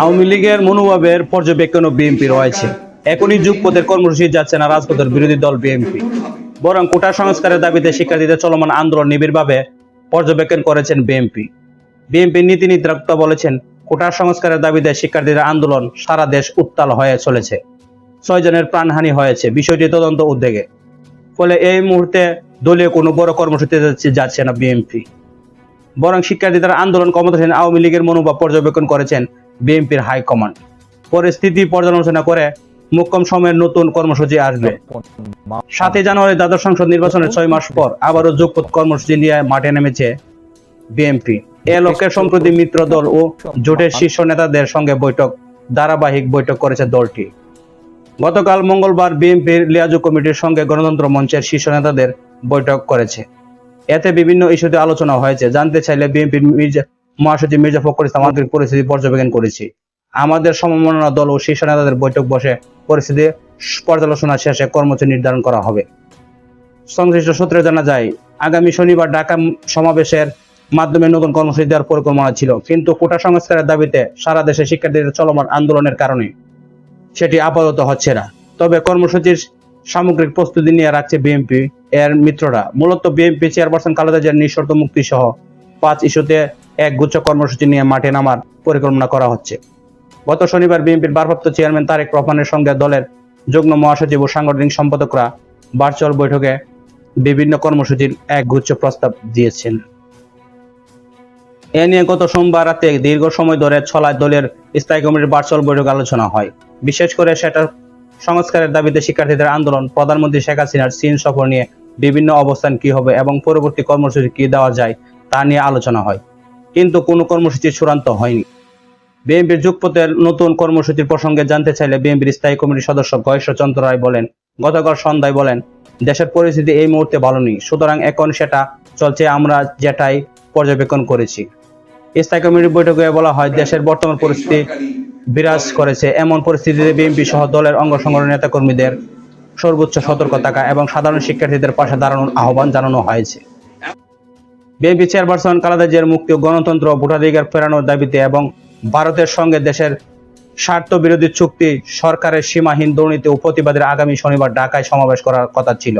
আওয়ামী লীগের মনোভাবের পর্যবেক্ষণ বিএনপি রয়েছে। এখনই যুগপথের কর্মসূচি যাচ্ছে না রাজপথের বিরোধী দল বিএনপি। বরং কোটা সংস্কারের দাবিতে শিক্ষার্থীদের চলমান আন্দোলন নিবিড়ভাবে পর্যবেক্ষণ করেছেন বিএনপি। বিএনপি নীতি নির্ধারকরা বলেছেন কোটা সংস্কারের দাবিতে শিক্ষার্থীদের আন্দোলন সারা দেশ উত্তাল হয়ে চলেছে। ছয় জনের প্রাণহানি হয়েছে বিষয়টি তদন্ত উদ্যোগে। ফলে এই মুহূর্তে দলীয় কোনো বড় কর্মসূচিতে যাচ্ছে না বিএনপি। বরং শিক্ষার্থীদের আন্দোলন ক্ষমতাসীন আওয়ামী লীগের মনোভাব পর্যবেক্ষণ করেছেন বিএনপির হাইকমান্ড পরিস্থিতি পর্যালোচনা করে মুখ্যম সময়ের নতুন কর্মসূচি আসবে। সাতই জানুয়ারি দ্বাদশ সংসদ নির্বাচনের ছয় মাস পর আবারও যোগপথ কর্মসূচি নিয়ে মাঠে নেমেছে বিএনপি। এ লক্ষ্যে সম্প্রতি মিত্র দল ও জোটের শীর্ষ নেতাদের সঙ্গে বৈঠক, ধারাবাহিক বৈঠক করেছে দলটি। গতকাল মঙ্গলবার বিএনপির লিয়াজু কমিটির সঙ্গে গণতন্ত্র মঞ্চের শীর্ষ নেতাদের বৈঠক করেছে। এতে বিভিন্ন ইস্যুতে আলোচনা হয়েছে। জানতে চাইলে বিএনপির মির্জা মহাসচিব মির্জা ফখরুল ইসলাম আমাদের পরিস্থিতি পর্যবেক্ষণ করেছি। আমাদের সমমনা দল ও শীর্ষ নেতাদের বৈঠক বসে পরিস্থিতি পর্যালোচনা শেষে কর্মসূচি নির্ধারণ করা হবে। সংশ্লিষ্ট সূত্রে জানা যায়, আগামী শনিবার ঢাকা সমাবেশের মাধ্যমে নতুন কর্মসূচি দেওয়ার পরিকল্পনা ছিল, কিন্তু কোটা সংস্কারের দাবিতে সারা দেশে শিক্ষার্থীদের চলমান আন্দোলনের কারণে সেটি আপাতত হচ্ছে না। তবে কর্মসূচির সামগ্রিক প্রস্তুতি নিয়ে রাখছে বিএনপি এর মিত্ররা। মূলত বিএনপি চেয়ারপারসন খালেদা জিয়ার নিঃশর্ত মুক্তি সহ পাঁচ ইস্যুতে এক গুচ্ছ কর্মসূচি নিয়ে মাঠে নামার পরিকল্পনা করা হচ্ছে। গত শনিবার বিএনপির ভারপ্রাপ্ত চেয়ারম্যান তারেক রহমানের সঙ্গে দলের যুগ্ম মহাসচিব ও সাংগঠনিক সম্পাদকরা ভার্চুয়াল বৈঠকে বিভিন্ন কর্মসূচির এক গুচ্ছ প্রস্তাব দিয়েছেন। এ নিয়ে গত সোমবার রাতে দীর্ঘ সময় ধরে ছলায় দলের স্থায়ী কমিটির ভার্চুয়াল বৈঠক আলোচনা হয়। বিশেষ করে সেটা সংস্কারের দাবিতে শিক্ষার্থীদের আন্দোলন। প্রধানমন্ত্রী শেখ হাসিনার চীন সফর নিয়ে বিভিন্ন অবস্থান কি হবে এবং পরবর্তী কর্মসূচি কি দেওয়া যায় তা নিয়ে আলোচনা হয়। কিন্তু কোনো কর্মসূচি চূড়ান্ত হয়নি। বিএনপির যুগপথের নতুন কর্মসূচির প্রসঙ্গে জানতে চাইলে বিএনপির স্থায়ী কমিটির সদস্য গয়েশ্বরচন্দ্র রায় বলেন, গতকাল সন্ধ্যায় বলেন, দেশের পরিস্থিতি এই মুহূর্তে ভালো নেই। সুতরাং এখন সেটা চলছে, আমরা যেটাই পর্যবেক্ষণ করেছি। স্থায়ী কমিটির বৈঠকে বলা হয়, দেশের বর্তমান পরিস্থিতি বিরাজ করেছে। এমন পরিস্থিতিতে বিএনপি সহ দলের অঙ্গ সংগঠনের নেতাকর্মীদের সর্বোচ্চ সতর্ক থাকা এবং সাধারণ শিক্ষার্থীদের পাশে দাঁড়ানোর আহ্বান জানানো হয়েছে। বিএনপি চেয়ারপারসন খালেদা জিয়ার মুক্তি ও গণতন্ত্র ভোটাধিকার ফেরানোর দাবিতে এবং ভারতের সঙ্গে দেশের স্বার্থ বিরোধী চুক্তি সরকারের সীমাহীন দুর্নীতি ও প্রতিবাদের আগামী শনিবার ঢাকায় সমাবেশ করার কথা ছিল।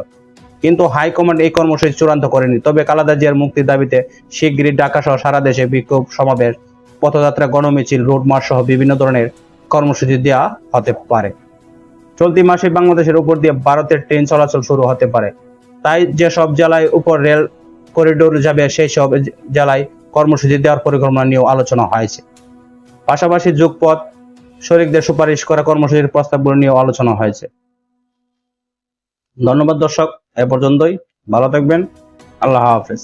কিন্তু হাইকমান্ড এই কর্মসূচি চূড়ান্ত করেনি। তবে খালেদা জিয়ার মুক্তির দাবিতে শিগগিরই ঢাকা সহ সারা দেশে বিক্ষোভ সমাবেশ পথযাত্রা, গণমিছিল, রোড মার্চ সহ বিভিন্ন ধরনের কর্মসূচি দেওয়া হতে পারে। চলতি মাসে বাংলাদেশের উপর দিয়ে ভারতের ট্রেন চলাচল শুরু হতে পারে। তাই যেসব জেলায় উপর রেল করিডোর যাবে সেই সব জেলায় কর্মসূচি দেওয়ার পরিকল্পনা নিয়েও আলোচনা হয়েছে। পাশাপাশি যুগপথ শরিকদের সুপারিশ করা কর্মসূচির প্রস্তাবগুলো নিয়েও আলোচনা হয়েছে। ধন্যবাদ দর্শক, এ পর্যন্তই। ভালো থাকবেন। আল্লাহ হাফেজ।